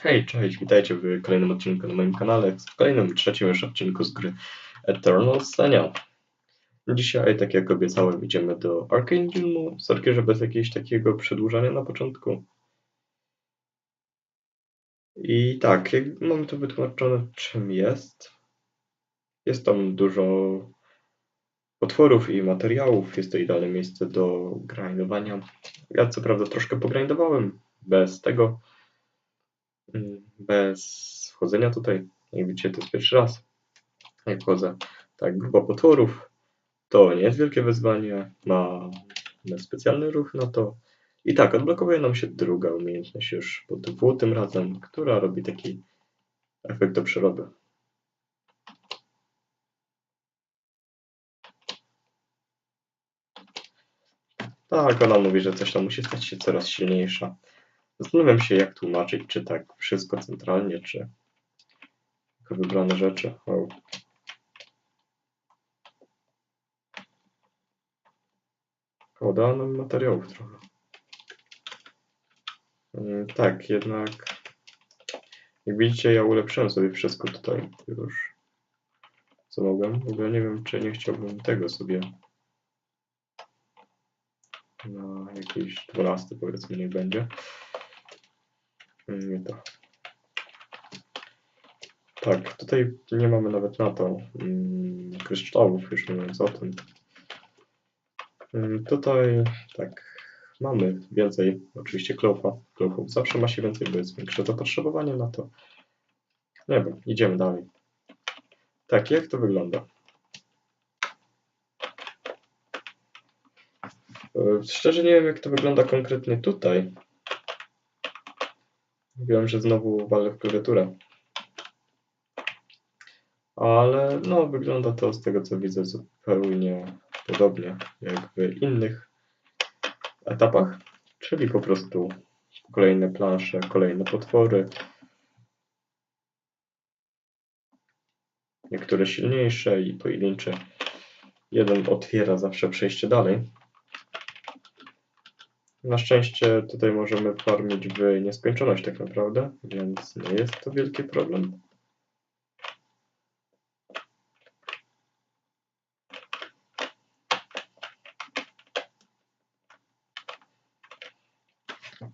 Hej, cześć, witajcie w kolejnym odcinku na moim kanale, w kolejnym, trzecim już odcinku z gry Eternal Senia. Dzisiaj, tak jak obiecałem, idziemy do Arcane Gilmu. Sorki, że bez jakiegoś takiego przedłużania na początku. I tak, mamy to wytłumaczone, czym jest. Jest tam dużo potworów i materiałów. Jest to idealne miejsce do grindowania. Ja co prawda troszkę pogrindowałem bez tego, bez wchodzenia tutaj. Jak widzicie, to jest pierwszy raz, jak wchodzę. Tak, grupa potworów to nie jest wielkie wyzwanie. Ma specjalny ruch na to. I tak, odblokowuje nam się druga umiejętność już po dwu tym razem, która robi taki efekt do przeroby. Tak, ona mówi, że coś tam musi stać się coraz silniejsza. Zastanawiam się, jak tłumaczyć, czy tak wszystko centralnie, czy tylko wybrane rzeczy. O. Podała nam materiałów trochę. Mm, Tak, jednak jak widzicie, ja ulepszyłem sobie wszystko tutaj już, co mogłem. W ogóle nie wiem, czy nie chciałbym tego sobie na jakiś 12 powiedzmy niech będzie. To. Tak, tutaj nie mamy nawet na to mm, kryształów, już mówiąc o tym. Mm, Tutaj tak, mamy więcej, oczywiście klofa. Klofów zawsze ma się więcej, bo jest większe zapotrzebowanie na to. Nie wiem, idziemy dalej. Tak, jak to wygląda? E, Szczerze nie wiem, jak to wygląda konkretnie tutaj. Wiem, że znowu walę w klawiaturę. Ale no, wygląda to z tego co widzę zupełnie podobnie jak w innych etapach. Czyli po prostu kolejne plansze, kolejne potwory. Niektóre silniejsze i pojedyncze. Jeden otwiera zawsze przejście dalej. Na szczęście tutaj możemy farmić w nieskończoność tak naprawdę, więc nie jest to wielki problem.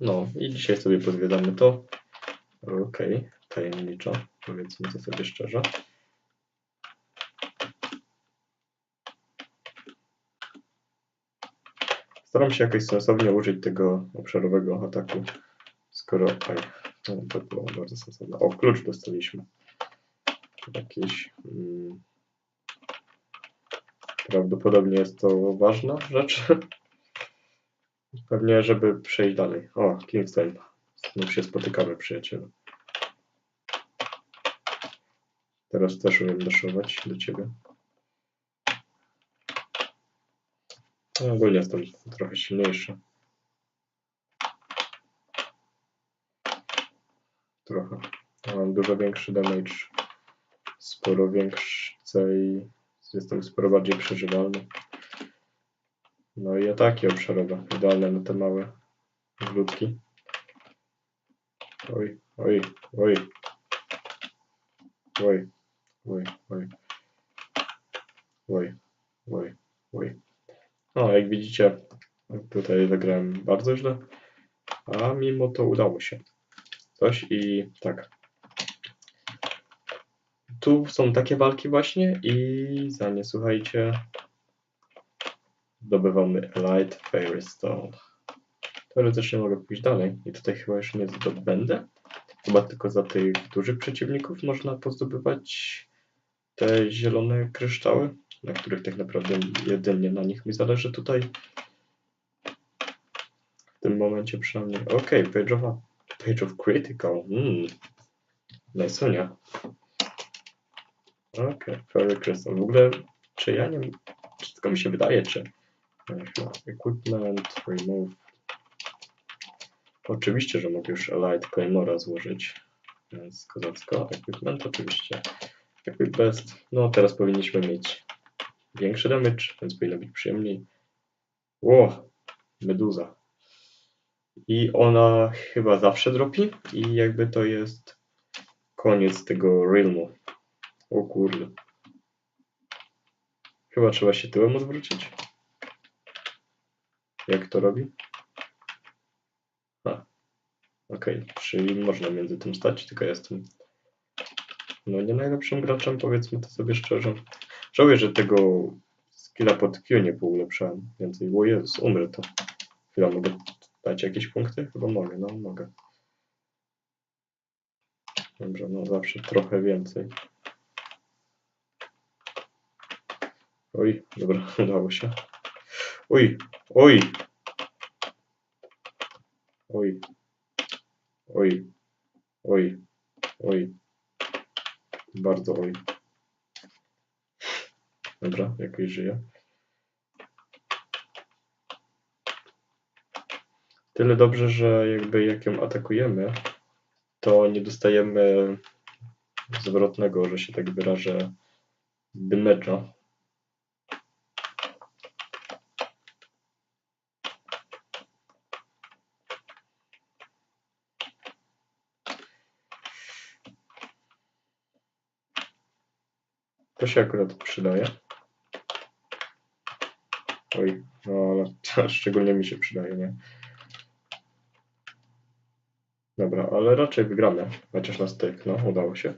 No i dzisiaj sobie podwiedzamy to. Okej, tajemniczo, powiedzmy to sobie szczerze. Staram się jakoś sensownie użyć tego obszarowego ataku, skoro... Aj, no, to było bardzo sensowne. O, klucz dostaliśmy. Jakiś... Mm, prawdopodobnie jest to ważna rzecz. Pewnie, żeby przejść dalej. O, Kingston. Znów się spotykamy, przyjacielu. Teraz też umiem daszować do ciebie. No, ogólnie jestem trochę silniejszy. Trochę. Mam dużo większy damage. Sporo większej. Jestem sporo bardziej przeżywalny. No i ataki obszarowe. Idealne na te małe glutki. Oj, oj, oj. Oj, oj, oj. Oj, oj, oj. No, jak widzicie, tutaj zagrałem bardzo źle, a mimo to udało się coś i tak. Tu są takie walki właśnie i za nie, słuchajcie, zdobywamy Light Fairy Stone. Teoretycznie mogę pójść dalej i tutaj chyba już nie zdobędę. Chyba tylko za tych dużych przeciwników można pozdobywać te zielone kryształy, na których tak naprawdę jedynie na nich mi zależy tutaj. W tym momencie przynajmniej. Okej, Page of, Page of Critical. Mm. Najsonia. Okej, Fairy Crystal. W ogóle, czy ja nie czy tylko mi się wydaje, czy Equipment, remove. Oczywiście, że mogę już Light Claymora złożyć. Więc kozacko. Equipment oczywiście. Equip best. No teraz powinniśmy mieć większy damage, więc powinno być przyjemniej. Ło! Meduza. I ona chyba zawsze dropi i jakby to jest koniec tego realmu. O kurde. Chyba trzeba się tyłem odwrócić. Jak to robi? A. Okej, czyli można między tym stać, tylko jestem no nie najlepszym graczem, powiedzmy to sobie szczerze. Żałuję, że tego skilla pod Q nie poulepszałem więcej. O Jezus, umrę to. Chwila, mogę dać jakieś punkty? Chyba mogę, no mogę. Dobrze, no zawsze trochę więcej. Oj, dobra, udało się. Oj, oj. Oj. Oj. Oj. Oj. Bardzo oj. Dobra, jakoś żyje. Tyle dobrze, że jakby jak ją atakujemy, to nie dostajemy zwrotnego, że się tak wyrażę, damage'a. To się akurat przydaje. Oj, no ale szczególnie mi się przydaje, nie? Dobra, ale raczej wygramy. Chociaż na styk, no, udało się.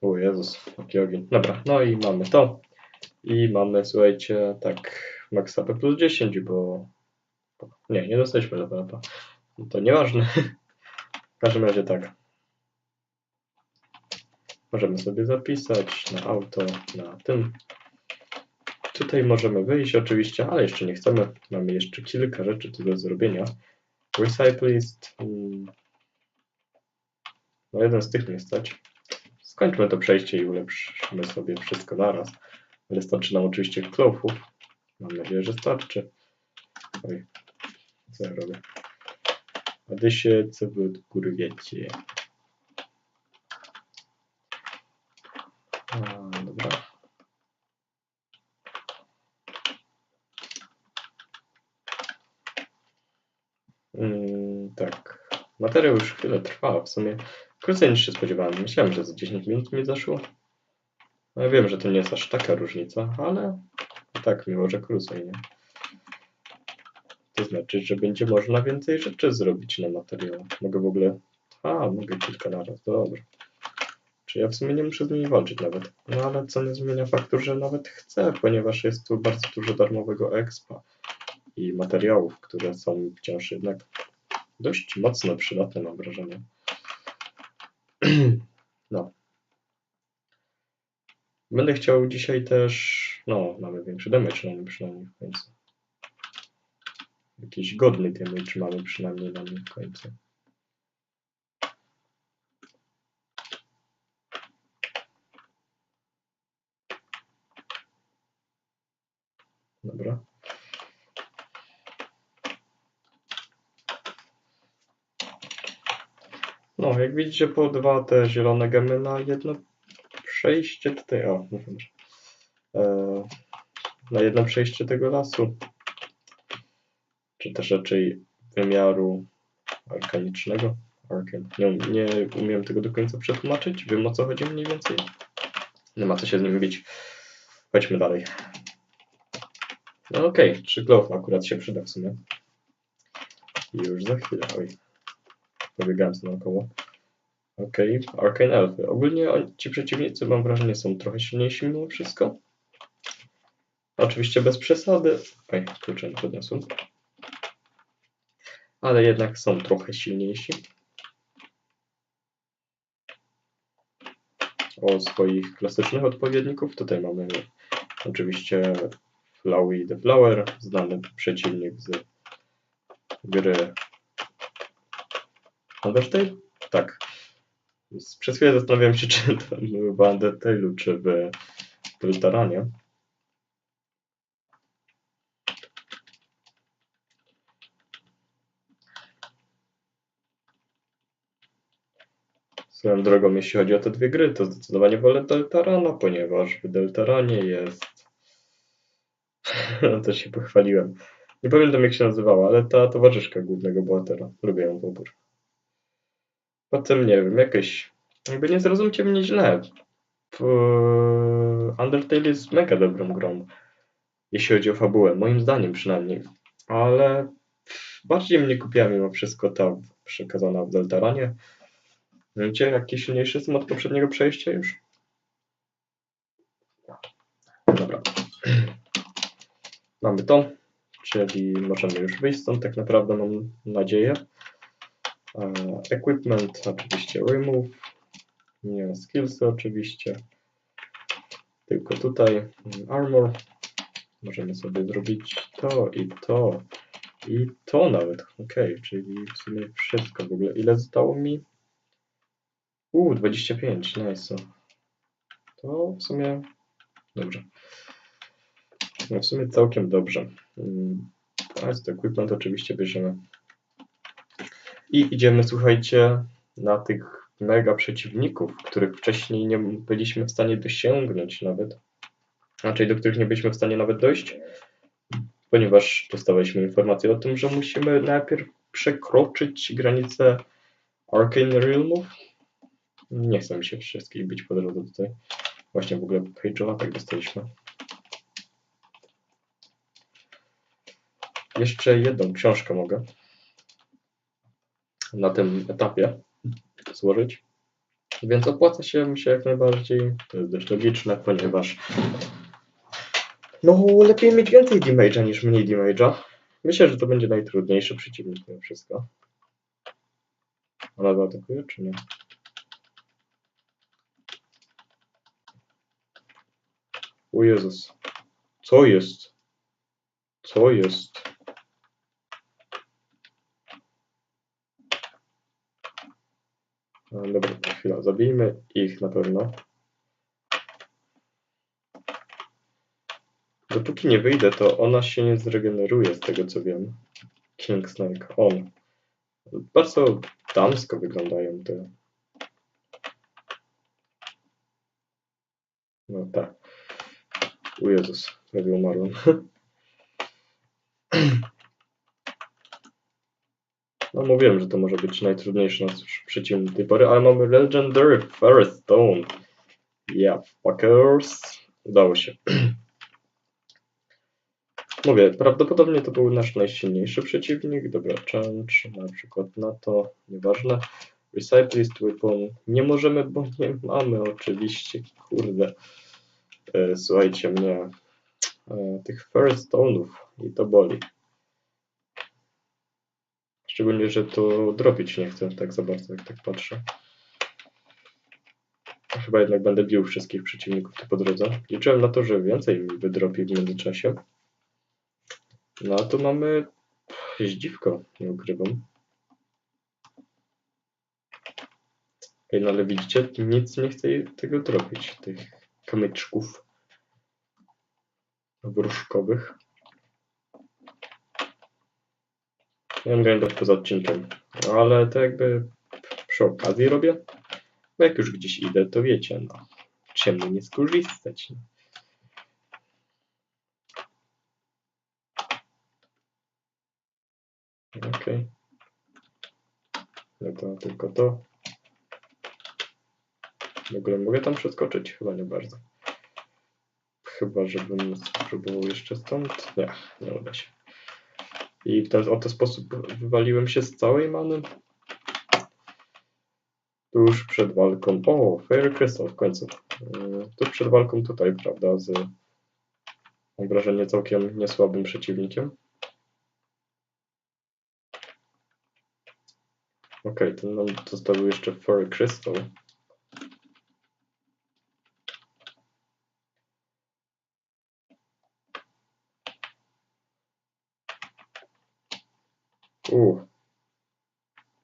O Jezus, jaki ogień. Dobra, no i mamy to. I mamy, słuchajcie, tak, max AP plus 10, bo... Nie, nie dostaliśmy level upa. No to nieważne. W każdym razie tak. Możemy sobie zapisać na auto, na tym. Tutaj możemy wyjść oczywiście, ale jeszcze nie chcemy. Mamy jeszcze kilka rzeczy do zrobienia. Recyclist. Hmm. No jeden z tych nie stać. Skończmy to przejście i ulepszymy sobie wszystko naraz. Wystarczy nam oczywiście klofów. Mam nadzieję, że starczy. Oj, co ja robię? A wy się co wy od góry wiecie. A, dobra. Mm, tak. Materiał już chwilę trwa, w sumie krócej niż się spodziewałem. Myślałem, że za 10 minut mi zaszło. No, ja wiem, że to nie jest aż taka różnica, ale tak miło, że krócej, nie? To znaczy, że będzie można więcej rzeczy zrobić na materiał. Mogę w ogóle... A, mogę kilka naraz, dobra. Czy ja w sumie nie muszę z nimi walczyć nawet. No ale co nie zmienia faktu, że nawet chcę, ponieważ jest tu bardzo dużo darmowego expa i materiałów, które są wciąż jednak dość mocno przydatne, mam wrażenie. No. Będę chciał dzisiaj też, no, mamy większy damage na nim przynajmniej w końcu. Jakiś godny damage mamy przynajmniej na nim w końcu. Dobra. No, jak widzicie, po dwa te zielone gemy na jedno przejście tutaj, o, mówię, e, na jedno przejście tego lasu, czy też raczej wymiaru arkanicznego. Arkan. Nie, nie umiem tego do końca przetłumaczyć, wiem o co chodzi mniej więcej. Nie ma co się z nim bić. Chodźmy dalej. No okej, okay. glow akurat się przyda w sumie. Już za chwilę, oj. Pobiegałem sobie naokoło. Okej, okay. Arcane Elfy. Ogólnie ci przeciwnicy mam wrażenie są trochę silniejsi mimo wszystko. Oczywiście bez przesady. Oj, klucze podniosłem. Ale jednak są trochę silniejsi. O swoich klasycznych odpowiedników. Tutaj mamy oczywiście Flowey the Flower, znany przeciwnik z gry Undertale? Tak. Przez chwilę zastanawiałem się, czy to w Undertale'u, czy w Deltaranie. Swoją drogą, jeśli chodzi o te dwie gry, to zdecydowanie wolę Deltarana, ponieważ w Deltaranie jest to się pochwaliłem. Nie pamiętam jak się nazywała, ale ta towarzyszka głównego bohatera. Lubię ją w. Potem nie wiem, jakieś. Jakby nie zrozumcie mnie źle. Undertale jest mega dobrą grą. Jeśli chodzi o fabułę, moim zdaniem przynajmniej. Ale bardziej mnie kupiła mimo wszystko ta przekazana w Deltaranie. Wiecie, jaki silniejszy jestem od poprzedniego przejścia już? Dobra. Mamy to, czyli możemy już wyjść stąd, tak naprawdę mam nadzieję. Equipment oczywiście remove, nie skillsy oczywiście, tylko tutaj mm, armor. Możemy sobie zrobić to i to i to nawet, ok, czyli w sumie wszystko w ogóle. Ile zostało mi? Uuu, 25, nice. To w sumie dobrze. No w sumie całkiem dobrze. Mm, teraz to equipment oczywiście bierzemy. I idziemy, słuchajcie, na tych mega przeciwników, których wcześniej nie byliśmy w stanie dosięgnąć nawet. Raczej do których nie byliśmy w stanie nawet dojść, ponieważ dostawaliśmy informację o tym, że musimy najpierw przekroczyć granicę Arcane Realmów. Nie chcę mi się wszystkich bić po drodze tutaj. Właśnie w ogóle page'owa tak dostaliśmy. Jeszcze jedną książkę mogę na tym etapie złożyć. Więc opłaca się się jak najbardziej. To jest dość logiczne, ponieważ no lepiej mieć więcej damage'a niż mniej damage'a. Myślę, że to będzie najtrudniejszy przeciwnik mimo wszystko. Ona zaatakuje, czy nie? O Jezus. Co jest? Co jest? Dobra, chwila, zabijmy ich na pewno. Dopóki nie wyjdę, to ona się nie zregeneruje z tego co wiem. King Snake, on. Bardzo damsko wyglądają te. No tak. U Jezus, prawie umarłem. No mówiłem, że to może być najtrudniejszy nasz przeciwnik do tej pory, ale mamy Legendary Firestone. Yeah, fuckers. Udało się. Mówię, prawdopodobnie to był nasz najsilniejszy przeciwnik. Dobra, change na przykład na to, nieważne. Recyclist weapon nie możemy, bo nie mamy oczywiście, kurde. E, słuchajcie mnie, e, tych Firestone'ów i to boli. Szczególnie, że to dropić nie chcę tak za bardzo, jak tak patrzę. Chyba jednak będę bił wszystkich przeciwników tu po drodze. Liczyłem na to, że więcej mi wydropi w międzyczasie. No a tu mamy zdziwko, nie ukrywam. Ej, no ale widzicie, nic nie chce tego dropić, tych kamyczków wróżkowych. Wiem, to poza odcinkiem, ale to jakby przy okazji robię. Bo jak już gdzieś idę, to wiecie, no, czemu nie skorzystać. No. Ok. No to tylko to. W ogóle mogę tam przeskoczyć? Chyba nie bardzo. Chyba, żebym spróbował jeszcze stąd. Nie, nie uda się. I w ten oto sposób wywaliłem się z całej many. Tuż przed walką. O, Fairy Crystal w końcu. Yy, tuż przed walką tutaj, prawda, z mam wrażenie całkiem niesłabym przeciwnikiem. Ok, to nam został jeszcze Fairy Crystal. U.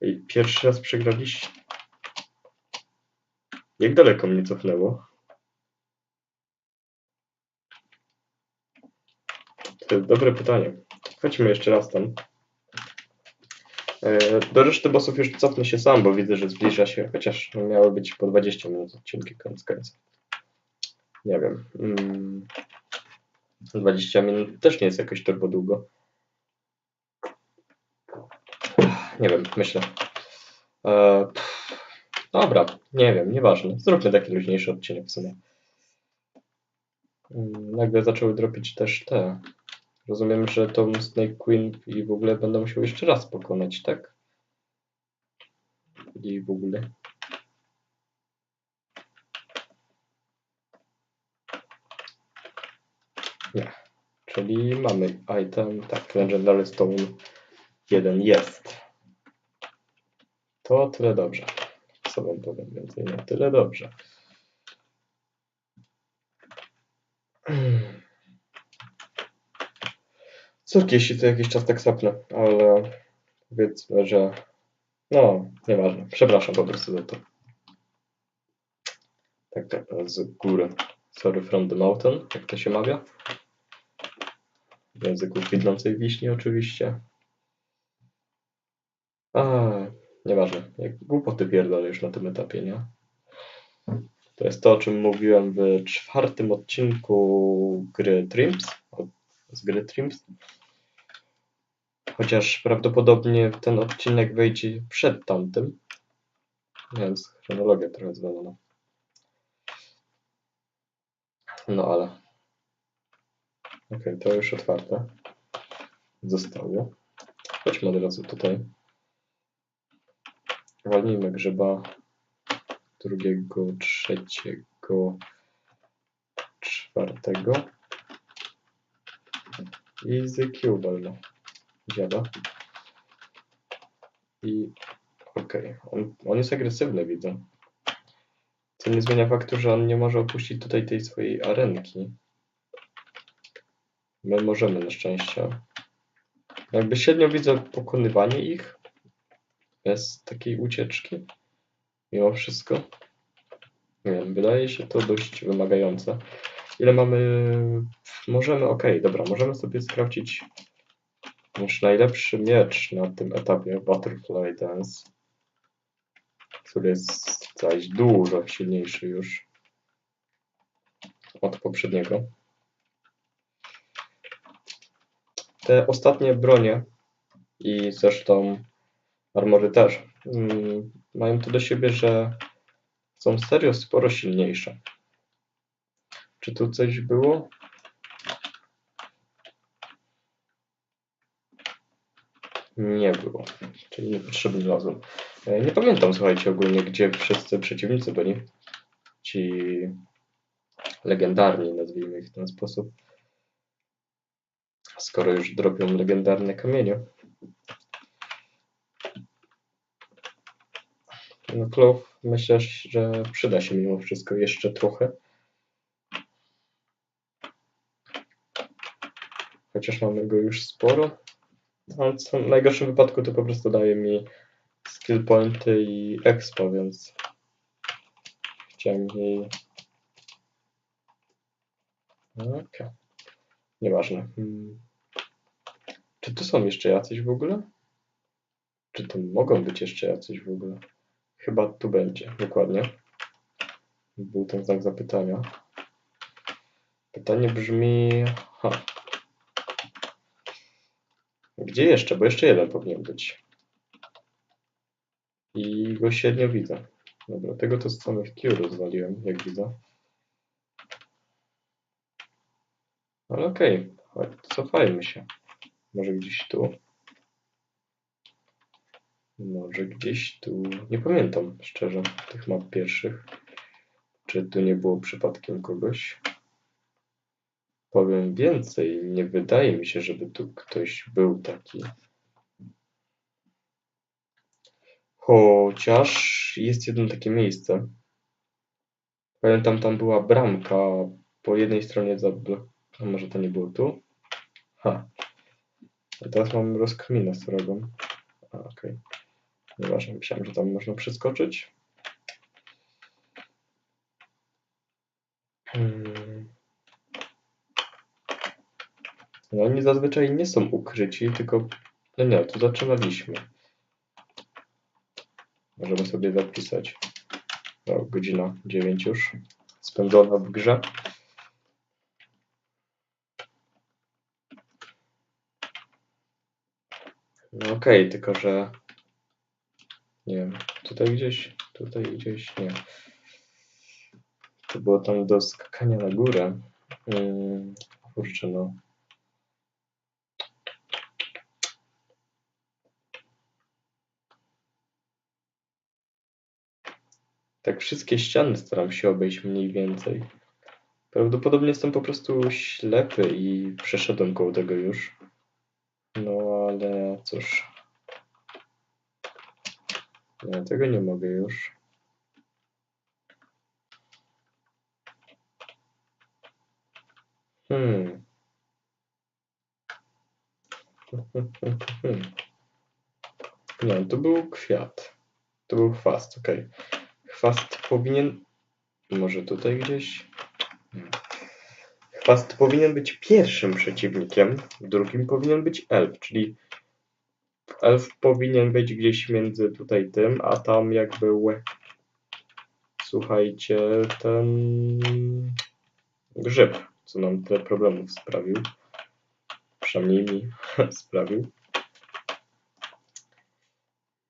I pierwszy raz przegraliście. Jak daleko mnie cofnęło? To jest dobre pytanie. Chodźmy jeszcze raz tam. E, do reszty bossów już cofnę się sam, bo widzę, że zbliża się, chociaż miały być po 20 minut odcinki koniec końca. Nie wiem. Mm. 20 minut też nie jest jakoś turbo długo. Nie wiem, myślę. E, dobra, nie wiem, nieważne. Zróbmy taki luźniejszy odcinek w sumie. Mm, Nagle zaczęły dropić też te. Rozumiem, że tą Snake Queen i w ogóle będę musiał jeszcze raz pokonać, tak? I w ogóle. Nie. Czyli mamy item, tak, Legendary Stone 1 jest. To tyle dobrze. Co wam powiem więcej? No tyle dobrze. Córki, jeśli co jakiś czas tak sapnę, ale powiedzmy, że no, nieważne. Przepraszam po prostu za to. Tak, tak, z góry. Sorry from the mountain, jak to się mawia. W języku kwitnącej wiśni oczywiście. A, nieważne. Głupoty pierdolę już na tym etapie, nie? To jest to, o czym mówiłem w czwartym odcinku gry Trims. Z gry Trims. Chociaż prawdopodobnie ten odcinek wyjdzie przed tamtym. Więc chronologia trochę zwalona. No ale. Okej, to już otwarte. Zostało. Chodźmy od razu tutaj. Walnijmy grzyba drugiego, trzeciego, czwartego. I walno. Dziada. I okej, on, on jest agresywny, widzę. Co nie zmienia faktu, że on nie może opuścić tutaj tej swojej arenki. My możemy na szczęście. Jakby średnio widzę pokonywanie ich bez takiej ucieczki. Mimo wszystko. Nie wiem, wydaje się to dość wymagające. Ile mamy. Możemy, okej, dobra, możemy sobie sprawdzić nasz najlepszy miecz na tym etapie Butterfly Dance, który jest zaś dużo silniejszy już od poprzedniego. Te ostatnie bronie i zresztą armory też mm, mają to do siebie, że są serio sporo silniejsze. Czy tu coś było? Nie było, czyli niepotrzebny lazur. E, Nie pamiętam, słuchajcie, ogólnie, gdzie wszyscy przeciwnicy byli. Ci legendarni, nazwijmy ich w ten sposób. Skoro już dropią legendarne kamienie. No, Clove myślę, że przyda się mimo wszystko jeszcze trochę. Chociaż mamy go już sporo. Ale co, w najgorszym wypadku to po prostu daje mi skill pointy i expo, więc chciałem jej... Okej. Nieważne. Hmm. Czy tu są jeszcze jacyś w ogóle? Czy tu mogą być jeszcze jacyś w ogóle? Chyba tu będzie, dokładnie. Był ten znak zapytania. Pytanie brzmi... Ha. Gdzie jeszcze? Bo jeszcze jeden powinien być. I go średnio widzę. Dobra, tego to z samych Q rozwaliłem, jak widzę. Ale okej, chodź, cofajmy się. Może gdzieś tu. Może gdzieś tu. Nie pamiętam szczerze tych map pierwszych. Czy tu nie było przypadkiem kogoś? Powiem więcej, nie wydaje mi się, żeby tu ktoś był taki. Chociaż jest jedno takie miejsce. Pamiętam, tam była bramka po jednej stronie zablokowana. A może to nie było tu? Ha. A teraz mam rozkminę z okej. No Przepraszam, myślałem, że tam można przeskoczyć. Hmm. No oni zazwyczaj nie są ukryci, tylko... No nie, tu zaczynaliśmy. Możemy sobie zapisać. No, godzina 9 już spędzona w grze. No okej, okay, tylko że nie wiem, tutaj gdzieś, tutaj gdzieś, nie. To było tam do skakania na górę. Mm, kurczę, no. Tak wszystkie ściany staram się obejść mniej więcej. Prawdopodobnie jestem po prostu ślepy i przeszedłem koło tego już. No ale cóż. Nie, tego nie mogę już. Hmm. Nie, to był kwiat. To był chwast, ok. Chwast powinien... Może tutaj gdzieś? Chwast powinien być pierwszym przeciwnikiem, drugim powinien być elf, czyli elf powinien być gdzieś między tutaj tym, a tam jak był, słuchajcie, ten grzyb, co nam tyle problemów sprawił. Przynajmniej mi sprawił.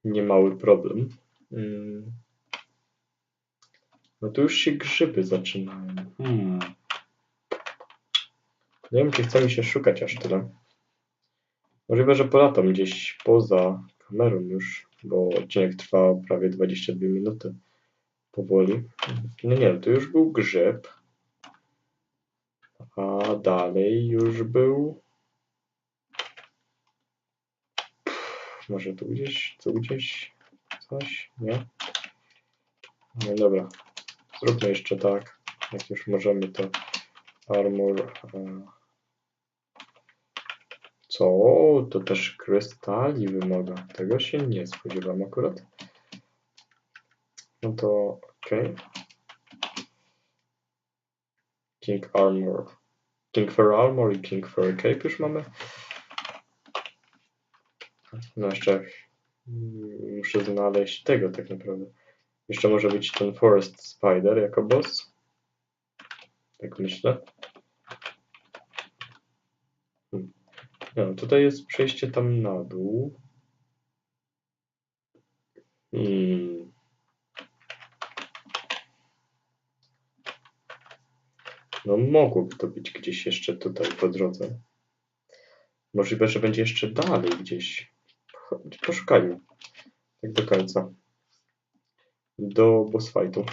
Niemały problem. Mm. No tu już się grzyby zaczynają. Hmm. Nie wiem, czy chce mi się szukać aż tyle. Możliwe, że polatam gdzieś poza kamerą już, bo odcinek trwa prawie 22 minuty. Powoli. No nie, to już był grzyb. A dalej już był... Może tu gdzieś, tu gdzieś coś? Nie? No dobra. Zróbmy jeszcze tak. Jak już możemy to armor... E, co? To też krystali wymaga. Tego się nie spodziewam akurat. No to ok. King Armor. King Fur Armor i King Fur Cape już mamy. No jeszcze muszę znaleźć tego tak naprawdę. Jeszcze może być ten Forest Spider jako boss. Tak myślę. No, tutaj jest przejście tam na dół. Hmm. No mogłoby to być gdzieś jeszcze tutaj po drodze. Możliwe, że będzie jeszcze dalej gdzieś. Poszukajmy. Tak do końca. Do boss fightu.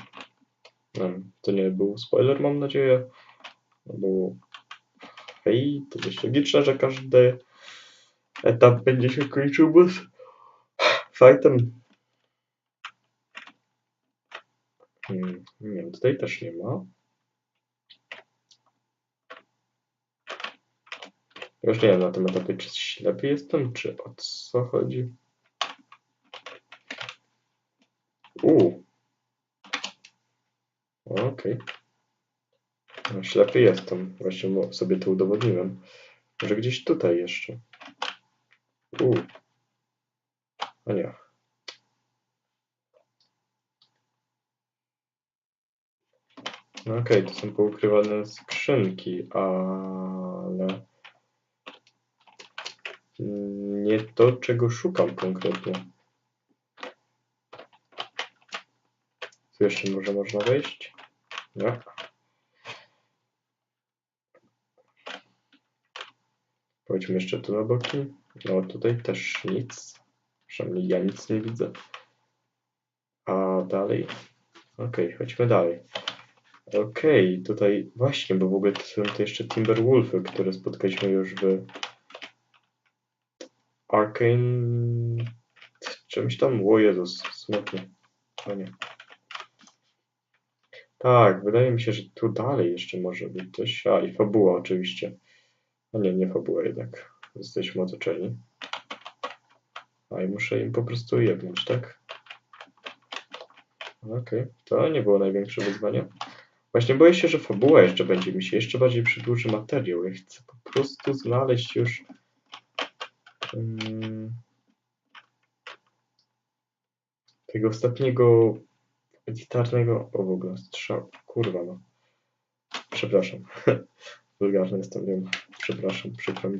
No, to nie był spoiler, mam nadzieję. Był Hej, to dość logiczne, że każdy etap będzie się kończył boss fightem. Hmm, nie wiem, tutaj też nie ma. Już nie wiem na tym etapie, czy ślepy jestem, czy o co chodzi. Uuu. Okej. Okay. Ślepy jestem. Właśnie sobie to udowodniłem. Może gdzieś tutaj jeszcze. Uuu. A nie. No okej, okay, to są poukrywane skrzynki, ale nie to, czego szukam konkretnie. Tu jeszcze może można wejść? Nie. Pojdźmy jeszcze tu na boki. No tutaj też nic. Przynajmniej ja nic nie widzę. A dalej? Okej, okay, chodźmy dalej. Okej, okay, tutaj właśnie, bo w ogóle to są to jeszcze Timberwolfy, które spotkaliśmy już w Arcane... czymś tam? O Jezus, smutnie. O nie. Tak, wydaje mi się, że tu dalej jeszcze może być coś. A, i fabuła oczywiście. No nie, nie fabuła jednak. Jesteśmy otoczeni. A i muszę im po prostu jebnąć, tak? Okej, okay. to nie było największe wyzwanie. Właśnie boję się, że fabuła jeszcze będzie mi się jeszcze bardziej przedłuży materiał. Ja chcę po prostu znaleźć już um, tego ostatniego elitarnego, o w ogóle strzał, kurwa no. Przepraszam. Wulgarny jestem, wiem. Przepraszam, przykro mi.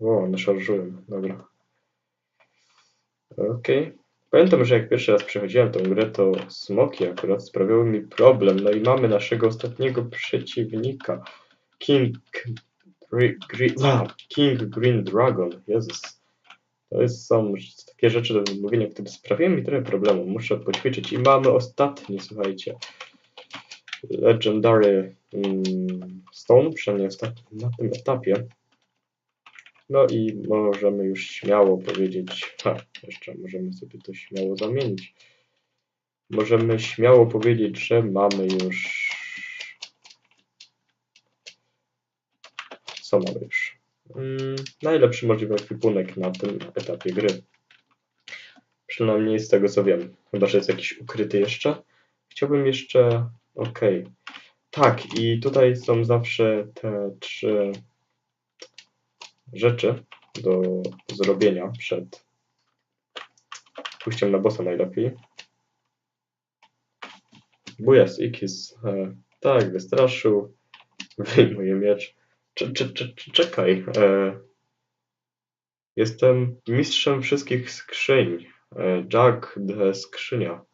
O, naszarżyłem, dobra. Okej. Pamiętam, że jak pierwszy raz przechodziłem tą grę, to smoki akurat sprawiały mi problem. No i mamy naszego ostatniego przeciwnika. King, Gre Gre a, King Green Dragon. Jezus. To jest, są takie rzeczy do wymówienia, które sprawiają mi trochę problemu. Muszę poćwiczyć. I mamy ostatni, słuchajcie. Legendary um, Stone, przynajmniej na tym etapie. No i możemy już śmiało powiedzieć, ha, jeszcze możemy sobie to śmiało zamienić. Możemy śmiało powiedzieć, że mamy już. Co mamy już? Hmm, najlepszy możliwy ekwipunek na tym etapie gry. Przynajmniej z tego co wiem. Chyba, że jest jakiś ukryty jeszcze. Chciałbym jeszcze. Ok. Tak, i tutaj są zawsze te trzy rzeczy do zrobienia przed pójściem na bossa najlepiej. Bujas Ikis. E, tak, wystraszył. Wyjmuje miecz. Cze, cze, cze, czekaj. E, jestem mistrzem wszystkich skrzyń. E, Jack the skrzynia.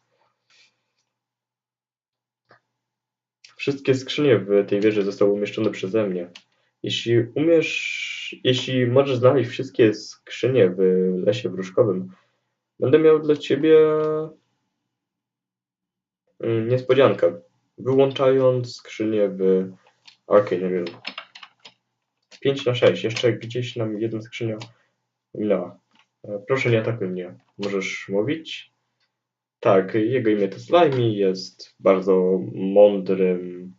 Wszystkie skrzynie w tej wieży zostały umieszczone przeze mnie. Jeśli umiesz, jeśli możesz znaleźć wszystkie skrzynie w lesie wróżkowym, będę miał dla ciebie mm, niespodziankę. Wyłączając skrzynię w Arcane Realm. 5 na 6. Jeszcze gdzieś nam jedna skrzynia minęła. E, proszę nie atakuj mnie. Możesz mówić? Tak, jego imię to Slimy, jest bardzo mądrym,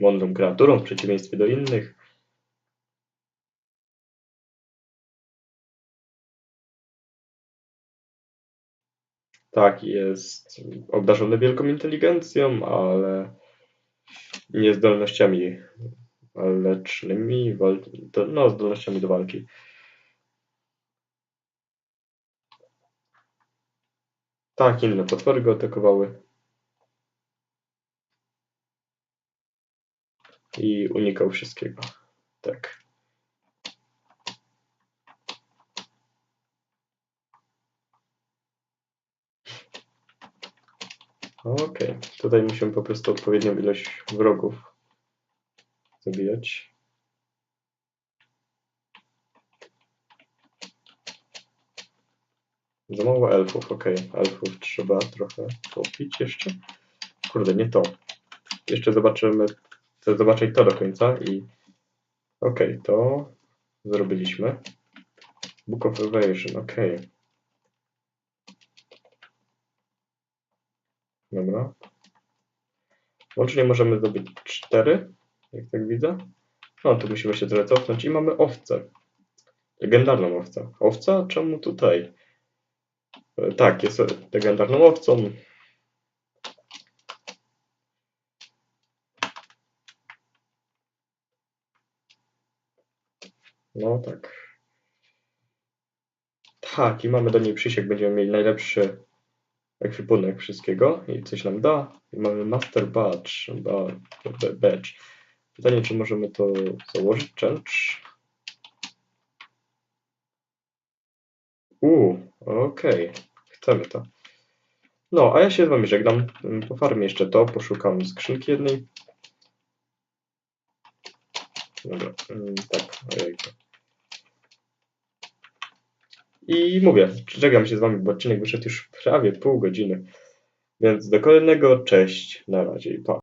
mądrą kreaturą w przeciwieństwie do innych. Tak, jest obdarzony wielką inteligencją, ale nie zdolnościami walecznymi, wal... no, zdolnościami do walki. Tak, inne potwory go atakowały. I unikał wszystkiego. Tak. Okej, okay. tutaj musimy po prostu odpowiednią ilość wrogów zabijać. Za mało elfów. Okay. Elfów trzeba trochę popić jeszcze. Kurde, nie to. Jeszcze zobaczymy, chcę zobaczyć to do końca i okay, to zrobiliśmy. Book of Evasion. Okay. Dobra. Łącznie możemy zdobyć 4, jak tak widzę. No, tu musimy się trochę cofnąć i mamy owcę. Legendarną owcę. Owca? Czemu tutaj? Tak, jest legendarną owcą. No tak. Tak, i mamy do niej przysięg, będziemy mieli najlepszy ekwipunek wszystkiego i coś nam da. I mamy master badge, badge. Pytanie, czy możemy to założyć, change? Uuu, okej, okay. Chcemy to. No, a ja się z wami żegnam. Po farmie jeszcze to, poszukam skrzynki jednej. Dobra, mm, tak, ojejku. I mówię, żegnam się z Wami, bo odcinek wyszedł już prawie pół godziny. Więc do kolejnego, cześć, na razie i pa.